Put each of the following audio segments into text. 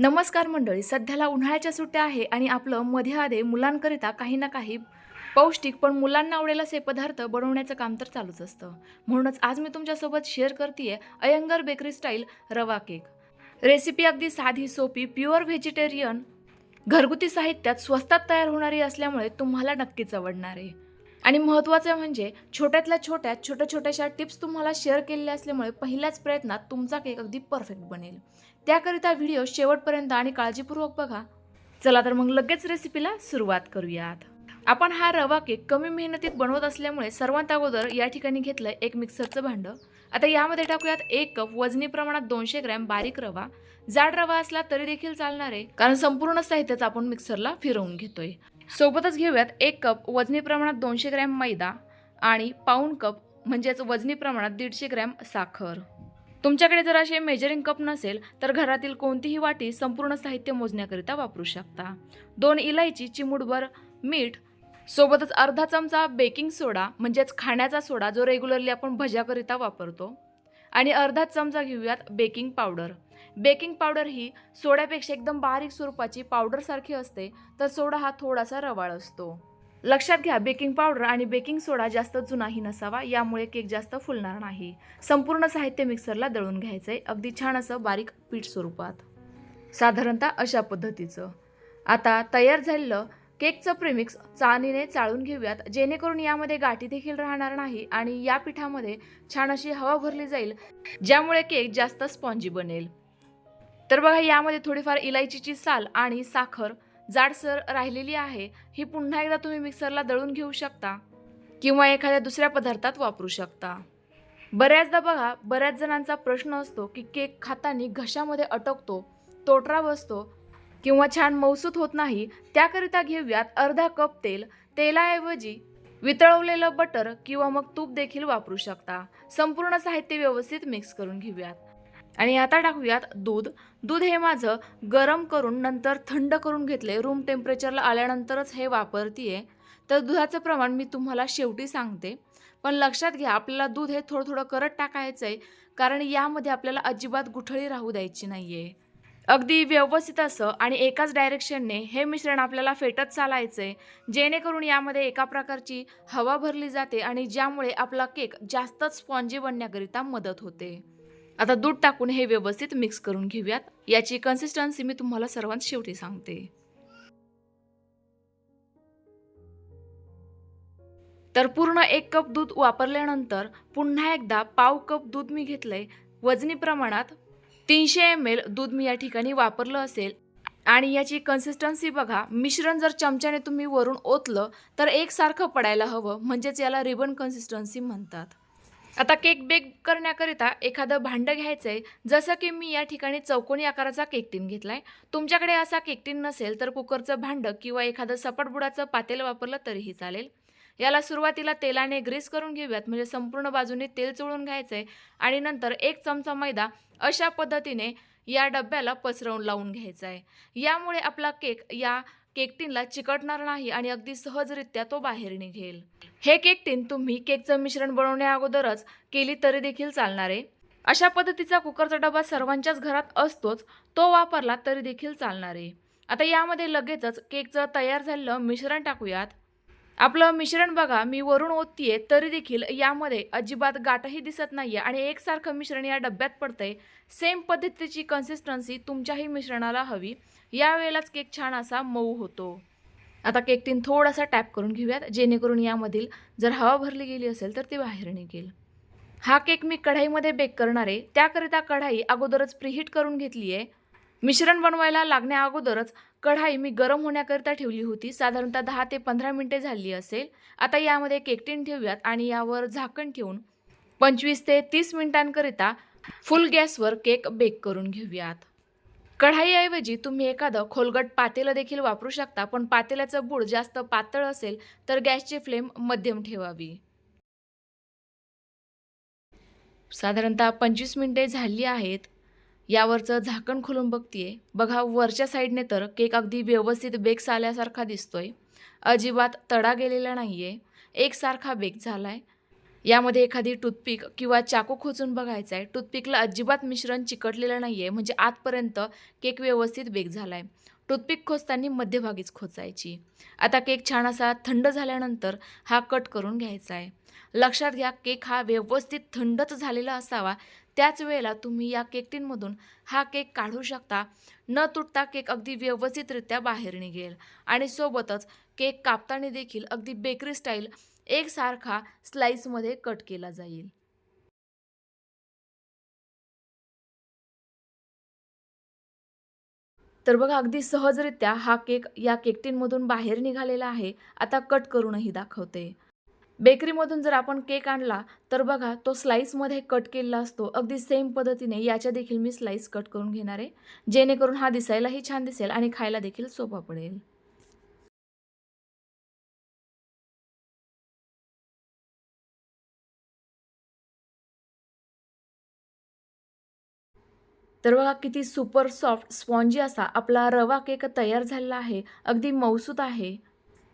नमस्कार मंडळी सध्याला उन्हाळ्याच्या सुट्ट्या आहे आणि आपलं मध्ये आधे मुलांकरिता काही ना काही पौष्टिक पण मुलांना आवडेल असे पदार्थ बनवण्याचं काम तर चालूच असतं. म्हणूनच आज मी तुमच्यासोबत शेअर करते अयंगर बेकरी स्टाईल रवा केक. रेसिपी अगदी साधी सोपी प्युअर व्हेजिटेरियन. घरगुती साहित्यात स्वस्तात तयार होणारी असल्यामुळे तुम्हाला नक्कीच आवडणार आहे. आणि महत्त्वाचं म्हणजे छोट्यातल्या छोट्या छोट्या छोट्याशा टिप्स तुम्हाला शेअर केलेल्या असल्यामुळे पहिल्याच प्रयत्नात तुमचा केक अगदी परफेक्ट बनेल. त्याकरिता व्हिडिओ शेवटपर्यंत आणि काळजीपूर्वक बघा. चला तर मग लगेच रेसिपीला सुरुवात करूयात. आपण हा रवा केक कमी मेहनतीत बनवत असल्यामुळे सर्वात अगोदर या ठिकाणी घेतलंय एक मिक्सरचं भांडं. आता यामध्ये टाकूयात एक कप वजनी प्रमाणात दोनशे ग्रॅम बारीक रवा. जाड रवा असला तरी देखील चालणार आहे कारण संपूर्ण साहित्याचं आपण मिक्सरला फिरवून घेतोय. सोबतच घेऊयात एक कप वजनी प्रमाणात दोनशे ग्रॅम मैदा आणि पाऊण कप म्हणजेच वजनी प्रमाणात दीडशे ग्रॅम साखर. तुमच्याकडे जर असे मेजरिंग कप नसेल तर घरातील कोणतीही वाटी संपूर्ण साहित्य मोजण्याकरिता वापरू शकता. दोन इलायची चिमूटभर मीठ सोबतच अर्धा चमचा बेकिंग सोडा म्हणजेच खाण्याचा सोडा जो रेग्युलरली आपण भज्याकरिता वापरतो आणि अर्धा चमचा घेऊयात बेकिंग पावडर बेकिंग पावडर ही सोड्यापेक्षा एकदम बारीक स्वरूपाची पावडरसारखी असते तर सोडा हा थोडासा रवाळ असतो. लक्षात घ्या बेकिंग पावडर आणि बेकिंग सोडा जास्त जुनाही नसावा यामुळे केक जास्त फुलणार नाही. संपूर्ण साहित्य मिक्सरला दळून घ्यायचं आहे अगदी छान असं बारीक पीठ स्वरूपात. साधारणतः अशा पद्धतीचं. आता तयार झालेलं केकचं प्रेमिक्स चाळणीने चाळून घेऊयात जेणेकरून यामध्ये गाठी देखील राहणार नाही आणि या पिठामध्ये छान अशी हवा भरली जाईल ज्यामुळे केक जास्त स्पॉन्जी बनेल. तर बघा यामध्ये थोडीफार इलायचीची साल आणि साखर जाडसर राहिलेली आहे. ही पुन्हा एकदा तुम्ही मिक्सरला दळून घेऊ शकता किंवा एखाद्या दुसऱ्या पदार्थात वापरू शकता. बऱ्याचदा बघा बऱ्याच जणांचा प्रश्न असतो की केक खाताना घशामध्ये अटकतो तोटरा बसतो किंवा छान मौसूत होत नाही त्याकरिता घेऊयात अर्धा कप तेल. तेलाऐवजी वितळवलेलं बटर किंवा मग तूप देखील वापरू शकता. संपूर्ण साहित्य व्यवस्थित मिक्स करून घेऊयात. आणि आता टाकूयात दूध. दूध हे माझं गरम करून नंतर थंड करून घेतले. रूम टेम्परेचरला आल्यानंतरच हे वापरतीये. तर दुधाचं प्रमाण मी तुम्हाला शेवटी सांगते. पण लक्षात घ्या आपल्याला दूध हे थोडं थोडं करत टाकायचं आहे कारण यामध्ये आपल्याला अजिबात गुठळी राहू द्यायची नाही आहे अगदी व्यवस्थित असं आणि एकाच डायरेक्शनने हे मिश्रण आपल्याला फेटत चालायचं आहे जेणेकरून यामध्ये एका प्रकारची हवा भरली जाते आणि ज्यामुळे आपला केक जास्तच स्पॉन्जी बनण्याकरिता मदत होते. आता दूध टाकून हे व्यवस्थित मिक्स करून घेऊयात. याची कन्सिस्टन्सी मी तुम्हाला सर्वात शेवटी सांगते. तर पूर्ण एक कप दूध वापरल्यानंतर पुन्हा एकदा पाव कप दूध मी घेतलंय. वजनी प्रमाणात तीनशे एम एल दूध मी या ठिकाणी वापरलं असेल. आणि याची कन्सिस्टन्सी बघा मिश्रण जर चमच्याने तुम्ही वरून ओतलं तर एकसारखं पडायला हवं. म्हणजेच याला रिबन कन्सिस्टन्सी म्हणतात. आता केक बेक करण्याकरिता एखादं भांडं घ्यायचं आहे जसं की मी या ठिकाणी चौकोनी आकाराचा केक टिन घेतला आहे तुमच्याकडे असा केक टिन नसेल तर कुकरचं भांडं किंवा एखादं सपाटबुडाचं पातेल वापरलं तरीही चालेल. याला सुरुवातीला तेलाने ग्रीस करून घेऊयात म्हणजे संपूर्ण बाजूने तेल चोळून घ्यायचं आहे आणि नंतर एक चमचा मैदा अशा पद्धतीने या डब्याला पसरवून लावून घ्यायचा आहे यामुळे आपला केक या केकटिनला चिकटणार नाही आणि अगदी सहजरित्या तो बाहेर निघेल. हे केक टीन तुम्ही केकचं मिश्रण बनवण्या अगोदरच केली तरी देखील चालणार आहे. अशा पद्धतीचा कुकरचा डबा सर्वांच्याच घरात असतोच तो वापरला तरी देखील चालणार आहे. आता यामध्ये लगेचच केकचं तयार झालेलं मिश्रण टाकूयात. आपलं मिश्रण बघा मी वरून ओततीये तरी देखील यामध्ये अजिबात गाठही दिसत नाहीये आणि एकसारखं मिश्रण या डब्यात पडतंय. सेम पद्धतीची कन्सिस्टन्सी तुमच्याही मिश्रणाला हवी. यावेळेलाच केक छान असा मऊ होतो. आता केक टीन थोडासा टॅप करून घेऊयात जेणेकरून यामधील जर हवा भरली गेली असेल तर ती बाहेर निघेल हा केक मी कढाईमध्ये बेक करणार आहे त्याकरिता कढाई अगोदरच प्रीहीट करून घेतली आहे मिश्रण बनवायला लागण्या अगोदरच कढाई मी गरम होण्याकरिता ठेवली होती साधारणतः दहा ते पंधरा मिनटे झाली असेल. आता यामध्ये केक टीन ठेवूयात आणि यावर झाकण ठेवून पंचवीस ते तीस मिनिटांकरिता फुल गॅसवर केक बेक करून घेऊयात. कढाईऐवजी तुम्ही एखादं खोलगट पातेलं देखील वापरू शकता पण पातेल्याचं बूड जास्त पातळ असेल तर गॅसची फ्लेम मध्यम ठेवावी. साधारणतः पंचवीस मिनिटे झाली आहेत. यावरचं झाकण खोलून बघतीये. बघा वरच्या साईडने तर केक अगदी व्यवस्थित बेक आल्यासारखा दिसतोय. अजिबात तडा गेलेला नाही आहे एकसारखा बेक झालाय. यामध्ये एखादी टूथपिक किंवा चाकू खोचून बघायचा आहे टूथपिकला अजिबात मिश्रण चिकटलेलं नाही आहे म्हणजे आतपर्यंत केक व्यवस्थित बेक झाला आहे टूथपिक खोचताना मध्यभागीच खोचायची. आता केक छान असा थंड झाल्यानंतर हा कट करून घ्यायचा आहे लक्षात घ्या केक हा व्यवस्थित थंडच झालेला असावा. त्याच वेळेला तुम्ही या केक टीनमधून हा केक काढू शकता. न तुटता केक अगदी व्यवस्थितरित्या बाहेर निघेल. आणि सोबतच केक कापताना देखील अगदी बेकरी स्टाईल एकसारखा स्लाईसमध्ये कट केला जाईल. तर बघा अगदी सहजरित्या हा केक या केकटींमधून बाहेर निघालेला आहे. आता कट करूनही दाखवते. बेकरीमधून जर आपण केक आणला तर बघा तो स्लाईसमध्ये कट केलेला असतो. अगदी सेम पद्धतीने याच्या देखील मी स्लाईस कट करून घेणार आहे. जेणेकरून हा दिसायलाही छान दिसेल आणि खायला देखील सोपा पडेल. तर बघा किती सुपर सॉफ्ट स्पॉन्जी असा आपला रवा केक तयार झालेला आहे. अगदी मौसूत आहे.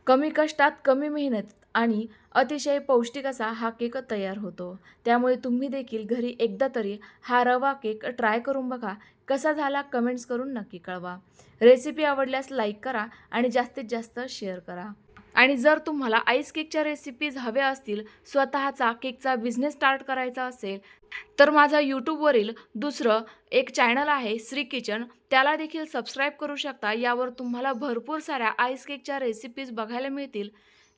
कमी कष्टात कमी मेहनत आणि अतिशय पौष्टिक असा हा केक तयार होतो. त्यामुळे तुम्ही देखील घरी एकदा तरी हा रवा केक ट्राय करून बघा. कसा झाला कमेंट्स करून नक्की कळवा. रेसिपी आवडल्यास लाईक करा आणि जास्तीत जास्त शेअर करा. आणि जर तुम्हाला आईस केकच्या रेसिपीज हव्या असतील स्वतःचा केकचा बिझनेस स्टार्ट करायचा असेल तर माझा यूट्यूबवरील दुसरं एक चॅनल आहे श्री किचन त्याला देखील सबस्क्राईब करू शकता. यावर तुम्हाला भरपूर साऱ्या आईस केकच्या रेसिपीज बघायला मिळतील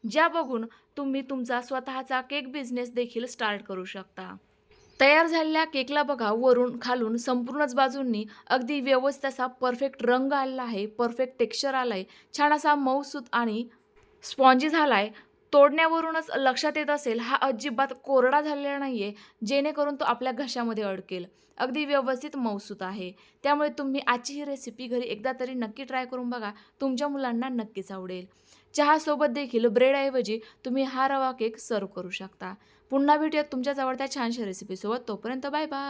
ज्या बघून तुम्ही तुमचा स्वतःचा केक बिझनेस देखील स्टार्ट करू शकता. तयार झालेल्या केकला बघा वरून खालून संपूर्णच बाजूंनी अगदी व्यवस्थित असा परफेक्ट रंग आलेला आहे परफेक्ट टेक्स्चर आलं आहे छान असा मऊसूत आणि स्पॉन्जी झाला आहे तोडण्यावरूनच लक्षात येत असेल हा अजिबात कोरडा झालेला नाही आहे जेणेकरून तो आपल्या घशामध्ये अडकेल. अगदी व्यवस्थित मौसूत आहे. त्यामुळे तुम्ही आजची ही रेसिपी घरी एकदा तरी नक्की ट्राय करून बघा. तुमच्या मुलांना नक्कीच आवडेल. चहासोबत देखील ब्रेडऐवजी तुम्ही हा रवा केक सर्व करू शकता. पुन्हा भेटूयात तुमच्याच आवडत्या छानशा रेसिपीसोबत तोपर्यंत बाय बाय